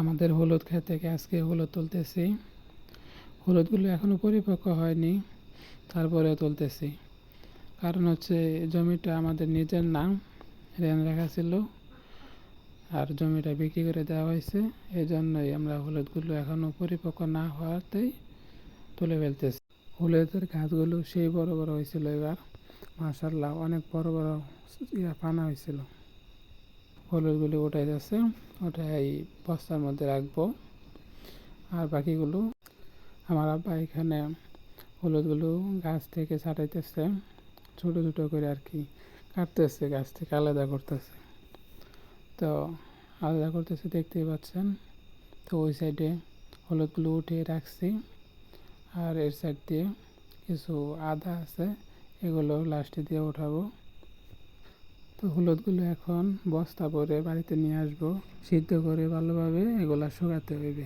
আমাদের হলুদ ক্ষেত থেকে আজকে হলুদ তুলতেছি। হলুদগুলো এখনও পরিপক্ক হয়নি তারপরে তুলতেছি। কারণ হচ্ছে জমিটা আমাদের নিজের নাম রেন রাখা ছিল, আর জমিটা বিক্রি করে দেওয়া হয়েছে। এই জন্যই আমরা হলুদগুলো এখনও পরিপক্ক না হওয়াতেই তুলে ফেলতেছি। হলুদের গাছগুলো সেই বড় বড় হয়েছিল এবার। মাসাল্লাহ অনেক বড় বড় পানা হয়েছিল। হলুদগুলো উঠে যাচ্ছে ওটা এই বস্তার মধ্যে রাখব। আর বাকিগুলো আমার আব্বা এখানে হলুদগুলো গাছ থেকে ছাটাইতেছে, ছোট ছোট করে আর কি কাটতেছে, গাছ থেকে আলাদা করতেছে। তো আলাদা করতেছে দেখতেই পাচ্ছেন। তো ওই সাইডে হলুদগুলো উঠিয়ে রাখছি। আর এর সাইড দিয়ে কিছু আদা আছে, এগুলো লাস্টে দিয়ে উঠাবো। তো হলুদগুলো এখন বস্তা পরে বাড়িতে নিয়ে আসব সিদ্ধ করে ভালোভাবে এগুলা শুকাতে হইবে।